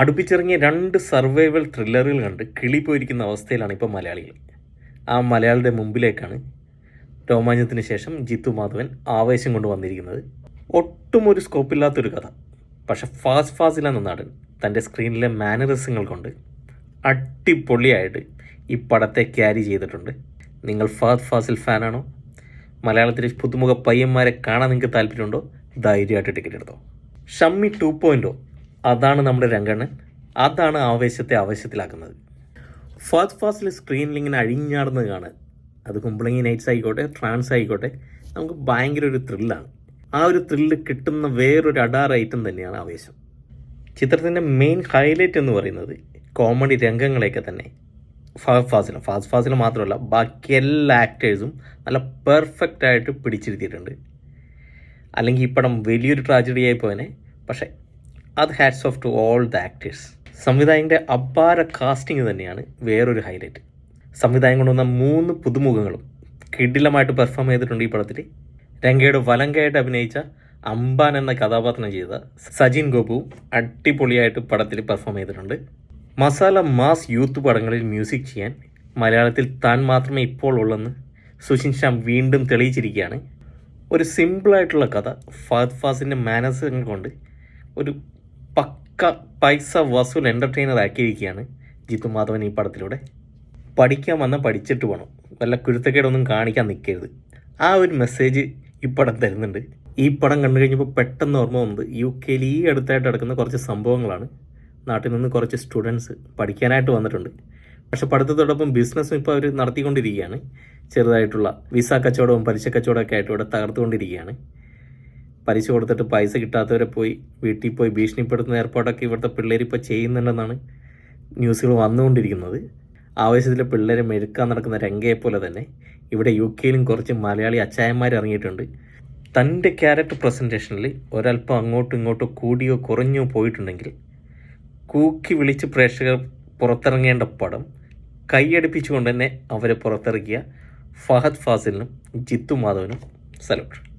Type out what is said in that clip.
അടുപ്പിച്ചിറങ്ങിയ രണ്ട് സർവൈവൽ ത്രില്ലറുകൾ കണ്ട് കിളി പോയിരിക്കുന്ന അവസ്ഥയിലാണ് ഇപ്പോൾ മലയാളികൾ. ആ മലയാളിയുടെ മുമ്പിലേക്കാണ് രോമാഞ്ചത്തിന് ശേഷം ജിത്തു മാധവൻ ആവേശം കൊണ്ട് വന്നിരിക്കുന്നത്. ഒട്ടും ഒരു സ്കോപ്പില്ലാത്തൊരു കഥ. പക്ഷെ ഫാസ്റ്റ് ഫാസിൽ എന്ന നടൻ തന്റെ സ്ക്രീനിലെ മാനറിസങ്ങൾ കൊണ്ട് അടിപൊളിയായിട്ട് ഈ പടത്തെ ക്യാരി ചെയ്തിട്ടുണ്ട്. നിങ്ങൾ ഫാസ്റ്റ് ഫാസിൽ ഫാനാണോ? മലയാളത്തിലെ പുതുമുഖ പയ്യന്മാരെ കാണാൻ നിങ്ങൾക്ക് താല്പര്യമുണ്ടോ? ധൈര്യമായിട്ട് ടിക്കറ്റ് എടുത്തോ. ഷമ്മി ടു പോയിന്റോ അതാണ് നമ്മുടെ രംഗണ്ണൻ. അതാണ് ആവേശത്തെ ആവേശത്തിലാക്കുന്നത്. ഫാസ്റ്റ് ഫാസ്റ്റിൽ സ്ക്രീനിൽ ഇങ്ങനെ അഴിഞ്ഞാടുന്നത് കാണാൻ. അത് കുമ്പളങ്ങി നൈറ്റ്സ് ആയിക്കോട്ടെ ട്രാൻസ് ആയിക്കോട്ടെ നമുക്ക് ഭയങ്കര ഒരു ത്രില്ലാണ് ആ ഒരു ത്രില്ല് കിട്ടുന്ന വേറൊരു അഡാർ ഐറ്റം തന്നെയാണ് ആവേശം. ചിത്രത്തിന്റെ മെയിൻ ഹൈലൈറ്റ് എന്ന് പറയുന്നത് കോമഡി രംഗങ്ങളെയൊക്കെ തന്നെ. ഫാസ്റ്റ് ഫാസിലും ഫാസ്റ്റ് ഫാസിലും മാത്രമല്ല ബാക്കി എല്ലാ ആക്ടേഴ്സും നല്ല പെർഫെക്റ്റ് ആയിട്ട് പിടിച്ചിരുത്തിയിട്ടുണ്ട്. അല്ലെങ്കിൽ ഈ പടം വലിയൊരു ട്രാജഡി ആയി പോയനെ. പക്ഷേ അത് hats off to all the actors സംവിധായകന്റെ അപാര കാസ്റ്റിംഗ് തന്നെയാണ് വേറൊരു ഹൈലൈറ്റ് സംവിധായകൻ കൊണ്ടുവന്ന മൂന്ന് പുതുമുഖങ്ങളും കിടിലമായിട്ട് പെർഫോം ചെയ്തിട്ടുണ്ട് ഈ പടത്തിൽ രംഗയുടെ വലങ്കയായിട്ട് അഭിനയിച്ച അംബാൻ എന്ന കഥാപാത്രം ചെയ്ത സജിൻ ഗോപു അടിപൊളിയായിട്ട് പടത്തിൽ പെർഫോം ചെയ്തിട്ടുണ്ട്. മസാല മാസ് യൂത്ത് പടങ്ങളിൽ മ്യൂസിക് ചെയ്യാൻ മലയാളത്തിൽ താൻ മാത്രമേ ഇപ്പോൾ ഉള്ളെന്ന് സുഷിൻ ശ്യാം വീണ്ടും തെളിയിച്ചിരിക്കുകയാണ്. ഒരു സിമ്പിളായിട്ടുള്ള കഥ ഫാദ് ഫാസിന്റെ മാനസുകൾ കൊണ്ട് ഒരു പക്ക പൈസ വസൂൽ എന്റർടൈനർ ആക്കിയിരിക്കുകയാണ് ജിത്തു മാധവൻ ഈ പടത്തിലൂടെ. പഠിക്കാൻ വന്നാൽ പഠിച്ചിട്ട് പോകണം വല്ല കുരുത്തക്കേടൊന്നും കാണിക്കാൻ നിൽക്കരുത് ആ ഒരു മെസ്സേജ് ഈ പടം തരുന്നുണ്ട്. ഈ പടം കണ്ടു കഴിഞ്ഞപ്പോൾ പെട്ടെന്ന് ഓർമ്മ വന്നത് യു കെയിൽ ഈ അടുത്തായിട്ട് നടക്കുന്ന കുറച്ച് സംഭവങ്ങളാണ്. നാട്ടിൽ നിന്ന് കുറച്ച് സ്റ്റുഡൻസ് പഠിക്കാനായിട്ട് വന്നിട്ടുണ്ട്. പക്ഷെ പഠിത്തത്തോടൊപ്പം ബിസിനസ്സും ഇപ്പോൾ അവർ നടത്തിക്കൊണ്ടിരിക്കുകയാണ്. ചെറുതായിട്ടുള്ള വിസ കച്ചവടവും പലിശ കച്ചവടമൊക്കെ ആയിട്ട് ഇവിടെ തകർത്തുകൊണ്ടിരിക്കുകയാണ്. പലിശ കൊടുത്തിട്ട് പൈസ കിട്ടാത്തവരെ പോയി വീട്ടിൽ പോയി ഭീഷണിപ്പെടുത്തുന്ന ഏർപ്പാടൊക്കെ ഇവിടുത്തെ പിള്ളേർ ഇപ്പോൾ ചെയ്യുന്നുണ്ടെന്നാണ് ന്യൂസുകൾ വന്നുകൊണ്ടിരിക്കുന്നത്. ആവേശത്തിലെ പിള്ളേരെ മെഴുക്കാൻ നടക്കുന്ന രംഗയെ പോലെ തന്നെ ഇവിടെ യു കെയിലും കുറച്ച് മലയാളി അച്ചായന്മാർ ഇറങ്ങിയിട്ടുണ്ട്. തന്റെ ക്യാരക്ടർ പ്രസന്റേഷനിൽ ഒരല്പം അങ്ങോട്ടും ഇങ്ങോട്ടോ കൂടിയോ കുറഞ്ഞോ പോയിട്ടുണ്ടെങ്കിൽ കൂക്കി വിളിച്ച് പ്രേക്ഷകർ പുറത്തിറങ്ങേണ്ട പടം കൈയടിപ്പിച്ചുകൊണ്ട് തന്നെ അവരെ പുറത്തിറക്കിയ ഫഹദ് ഫാസിലിനും ജിത്തു മാധവനും സലൂട്ട്